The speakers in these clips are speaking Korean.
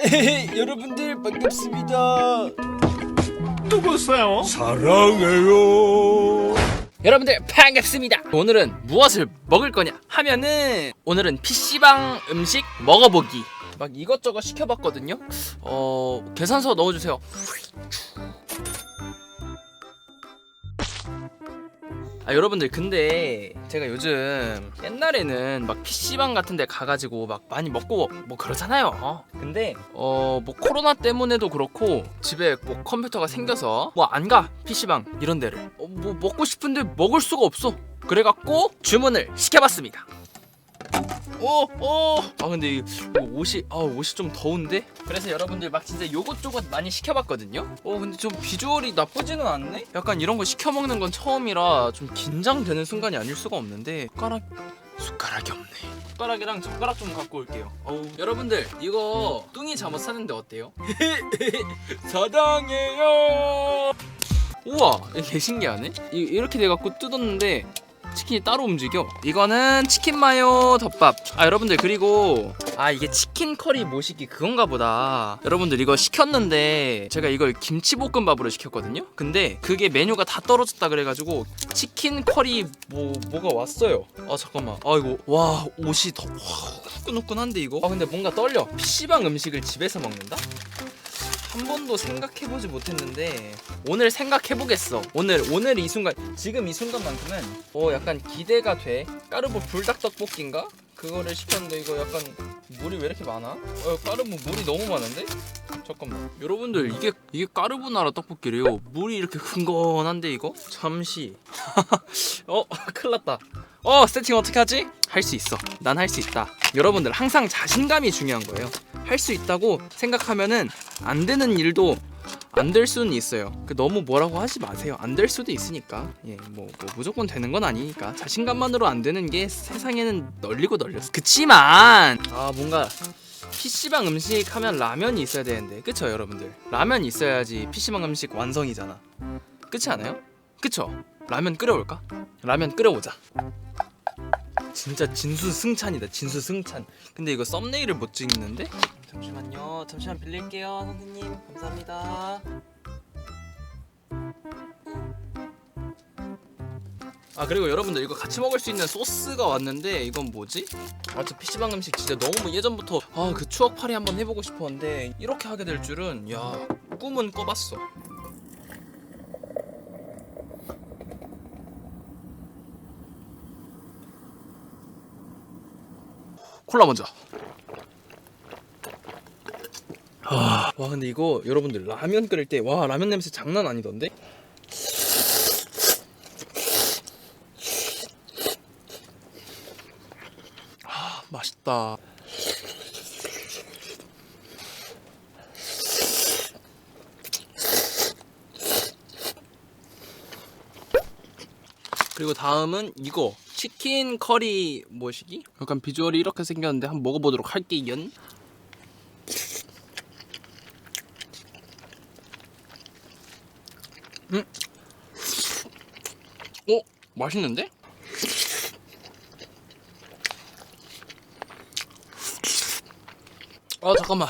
여러분들 반갑습니다. 누구세요? 사랑해요. 여러분들 반갑습니다. 오늘은 무엇을 먹을 거냐 하면은 오늘은 PC방 음식 먹어보기. 막 이것저것 시켜봤거든요. 어 계산서 넣어주세요. 아 여러분들 근데 제가 요즘 옛날에는 막 PC방 같은 데 가가지고 막 많이 먹고 뭐 그러잖아요. 근데 어 뭐 코로나 때문에도 그렇고 집에 뭐 컴퓨터가 생겨서 뭐 안 가 PC방 이런 데를. 어, 뭐 먹고 싶은데 먹을 수가 없어. 그래갖고 주문을 시켜봤습니다 오, 오. 아 근데 이 옷이 아 옷이 좀 더운데. 그래서 여러분들 막 진짜 요것저것 많이 시켜봤거든요. 어 근데 좀 비주얼이 나쁘지는 않네. 약간 이런 거 시켜 먹는 건 처음이라 좀 긴장되는 순간이 아닐 수가 없는데 숟가락 숟가락이 없네. 숟가락이랑 젓가락 좀 갖고 올게요. 어우 여러분들 이거 뚱이 잠옷 사는데 어때요? 사랑해요. 우와 이게 신기하네. 이, 이렇게 돼갖고 뜯었는데 치킨이 따로 움직여. 이거는 치킨 마요 덮밥. 아 여러분들 그리고 아 이게 치킨 커리 모시기 그건가 보다. 여러분들 이거 시켰는데 제가 이걸 김치볶음밥으로 시켰거든요. 근데 그게 메뉴가 다 떨어졌다 그래가지고 치킨 커리 뭐 뭐가 왔어요. 아 잠깐만. 아 이거 와 옷이 더 와, 후끈후끈한데 이거. 아 근데 뭔가 떨려. PC방 음식을 집에서 먹는다? 한 번도 생각해보지 못했는데 오늘 생각해보겠어. 오늘 오늘 이 순간 지금 이 순간만큼은 어 약간 기대가 돼. 까르보 불닭 떡볶이인가? 그거를 시켰는데 이거 약간 물이 왜 이렇게 많아? 어 까르보 물이 너무 많은데? 잠깐만. 여러분들 이게 이게 까르보나라 떡볶이래요. 물이 이렇게 흥건한데 이거? 잠시. 어 큰일 났다 어 세팅 어떻게 하지 할 수 있어 난 할 수 있다 여러분들 항상 자신감이 중요한 거예요 할 수 있다고 생각하면은 안 되는 일도 안 될 수는 있어요. 그 너무 뭐라고 하지 마세요. 안 될 수도 있으니까. 예, 뭐, 뭐 무조건 되는 건 아니니까. 자신감만으로 안 되는 게 세상에는 널리고 널렸어. 그치만 아 뭔가 PC방 음식 하면 라면이 있어야 되는데, 그쵸 여러분들? 라면 있어야지 PC방 음식 완성이잖아. 그렇지 않아요? 그쵸? 라면 끓여올까? 라면 끓여오자. 진짜 진수승찬이다 진수승찬. 근데 이거 썸네일을 못 찍는데? 잠시만요. 잠시만 빌릴게요 선생님. 감사합니다. 아 그리고 여러분들 이거 같이 먹을 수 있는 소스가 왔는데 이건 뭐지? 아저 PC방 음식 진짜 너무 예전부터 아 그 추억팔이 한번 해보고 싶었는데 이렇게 하게 될 줄은 야 꿈은 꿔봤어 콜라 먼저. 아, 와 근데 이거 여러분들 라면 끓일 때 와 라면 냄새 장난 아니던데? 아 맛있다. 그리고 다음은 이거 치킨 커리 뭐시기? 약간 비주얼이 이렇게 생겼는데 한번 먹어보도록 할게요. 음, 어 맛있는데? 아 잠깐만.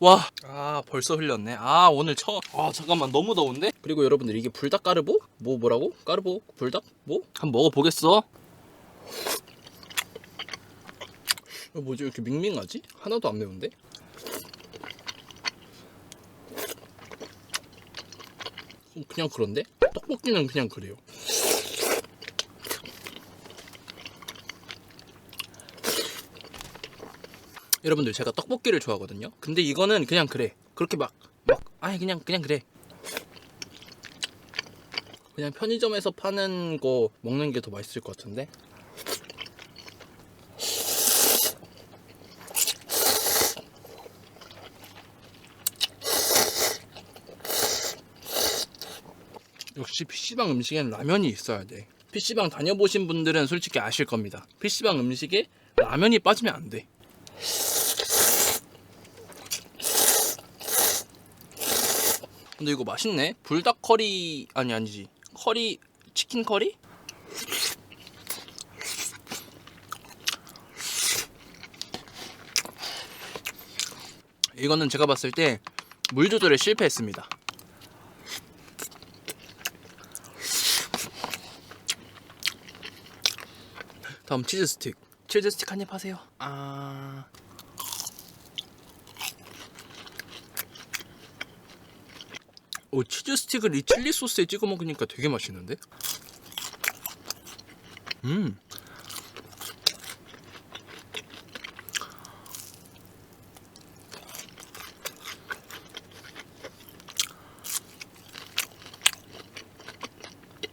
와, 아 벌써 흘렸네. 아 오늘 처. 아 잠깐만 너무 더운데? 그리고 여러분들 이게 불닭 까르보? 뭐 뭐라고? 까르보 불닭? 뭐? 한번 먹어보겠어. 어, 뭐지 왜 이렇게 밍밍하지? 하나도 안 매운데? 어, 그냥 그런데? 떡볶이는 그냥 그래요. 여러분들 제가 떡볶이를 좋아하거든요. 근데 이거는 그냥 그래. 그렇게 막, 막, 아니 그냥 그냥 그래. 그냥 편의점에서 파는 거 먹는 게 더 맛있을 것 같은데. 역시 PC방 음식엔 라면이 있어야 돼. PC방 다녀보신 분들은 솔직히 아실 겁니다. PC방 음식에 라면이 빠지면 안 돼. 근데 이거 맛있네. 불닭 커리 아니 아니지. 커리 치킨 커리? 이거는 제가 봤을 때 물 조절에 실패했습니다. 다음 치즈 스틱. 치즈 스틱 한 입 하세요. 아. 오 치즈 스틱을 이 칠리 소스에 찍어 먹으니까 되게 맛있는데? 음.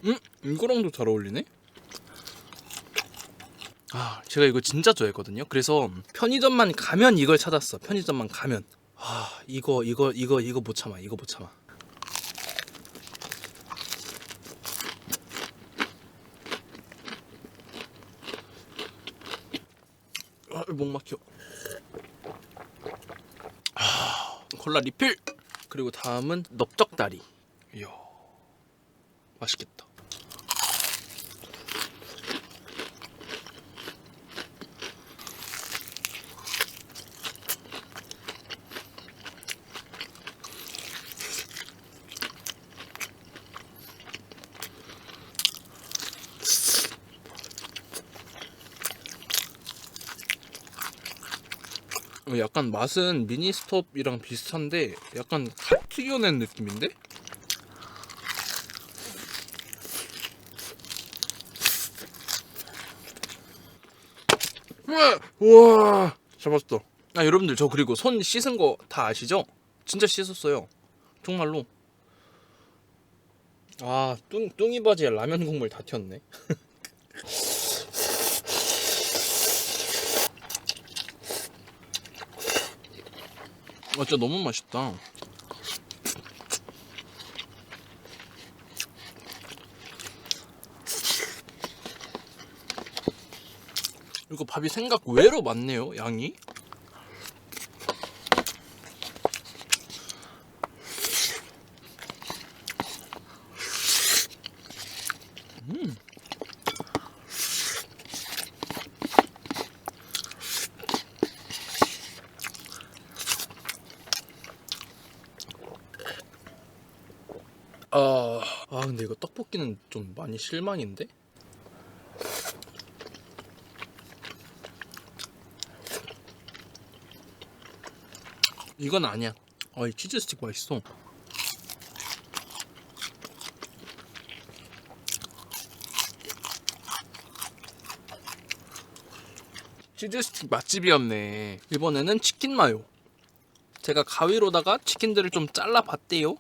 음, 이거랑도 잘 어울리네. 아, 제가 이거 진짜 좋아했거든요. 그래서 편의점만 가면 이걸 찾았어. 편의점만 가면. 아, 이거 이거 이거 이거 못 참아. 이거 못 참아. 아, 목 막혀. 아, 콜라 리필. 그리고 다음은 넓적다리. 이야, 맛있겠다. 어, 약간 맛은 미니스톱이랑 비슷한데 약간 갓 튀겨낸 느낌인데? 우와 잡았어 아 여러분들 저 그리고 손 씻은 거 다 아시죠? 진짜 씻었어요 정말로 아 뚱, 뚱이 바지에 라면 국물 다 튀었네 아 진짜 너무 맛있다. 이거 밥이 생각 외로 많네요 양이 아, 아 근데 이거 떡볶이는 좀 많이 실망인데? 이건 아니야. 아, 이 치즈 스틱 맛있어. 치즈 스틱 맛집이었네. 이번에는 치킨 마요. 제가 가위로다가 치킨들을 좀 잘라봤대요.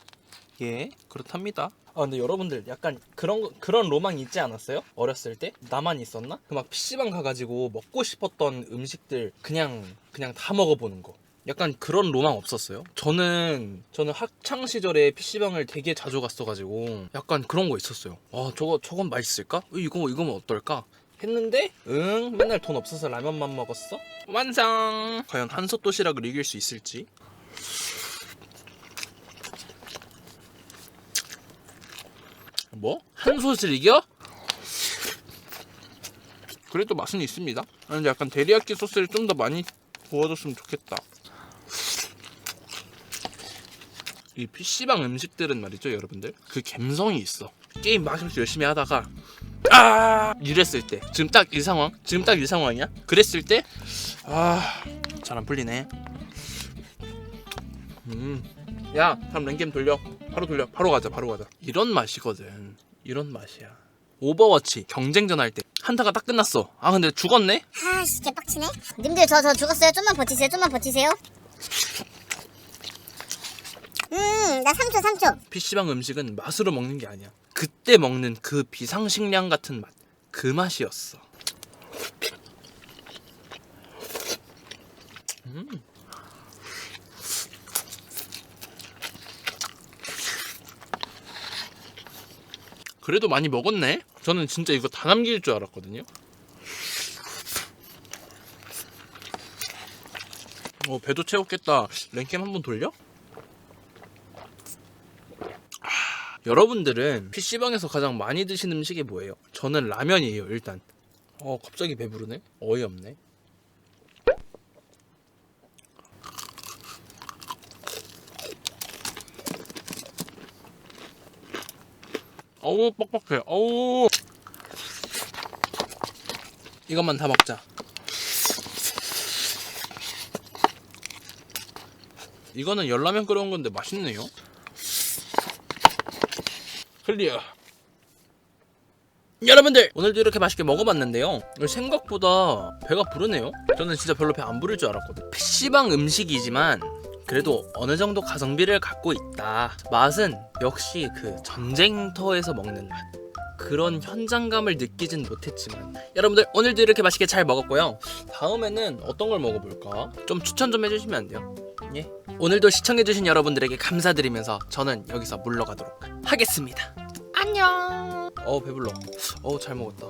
예, 그렇답니다. 아 근데 여러분들 약간 그런 거- 그런 로망 있지 않았어요? 어렸을 때 나만 있었나? 그 막 PC방 가가지고 먹고 싶었던 음식들 그냥 그냥 다 먹어보는 거. 약간 그런 로망 없었어요? 저는 저는 학창 시절에 PC방을 되게 자주 갔어가지고 약간 그런 거 있었어요. 아 저거 저건 맛있을까? 어, 이거 이거면 어떨까? 했는데 응 맨날 돈 없어서 라면만 먹었어. 완성. 과연 한솥 도시락을 이길 수 있을지. 뭐? 한 솥을 이겨? 그래도 맛은 있습니다. 아, 근데 약간 데리야끼 소스를 좀 더 많이 부어줬으면 좋겠다. 이 PC방 음식들은 말이죠, 여러분들. 그 감성이 있어. 게임 막 이렇게 열심히 하다가 아 이랬을 때 지금 딱 이 상황 지금 딱 이 상황이야 그랬을 때 아 잘 안 풀리네 음 야 다음 랭겜 돌려. 바로 돌려. 바로 가자 바로 가자. 이런 맛이거든. 이런 맛이야. 오버워치 경쟁전 할 때. 한타가 딱 끝났어. 아 근데 죽었네? 아씨 개빡치네. 님들 저 저 죽었어요. 좀만 버티세요. 좀만 버티세요. 음 나 3초 3초. PC방 음식은 맛으로 먹는 게 아니야. 그때 먹는 그 비상식량 같은 맛. 그 맛이었어. 음. 그래도 많이 먹었네 저는 진짜 이거 다 남길 줄 알았거든요 어 배도 채웠겠다 랭캠 한번 돌려? 여러분들은 PC방에서 가장 많이 드시는 음식이 뭐예요? 저는 라면이에요, 일단. 어, 갑자기 배부르네? 어이없네. 어우 뻑뻑해. 어우. 이것만 다 먹자. 이거는 열라면 끓여온 건데 맛있네요. 클리어. 여러분들 오늘도 이렇게 맛있게 먹어봤는데요 생각보다 배가 부르네요 저는 진짜 별로 배 안 부를 줄 알았거든 PC방 음식이지만 그래도 어느 정도 가성비를 갖고 있다. 맛은 역시 그 전쟁터에서 먹는 맛. 그런 현장감을 느끼진 못했지만. 여러분들 오늘도 이렇게 맛있게 잘 먹었고요. 다음에는 어떤 걸 먹어볼까? 좀 추천 좀 해주시면 안 돼요? 예? 오늘도 시청해주신 여러분들에게 감사드리면서 저는 여기서 물러가도록 하겠습니다. 안녕! 어 배불러. 어잘 먹었다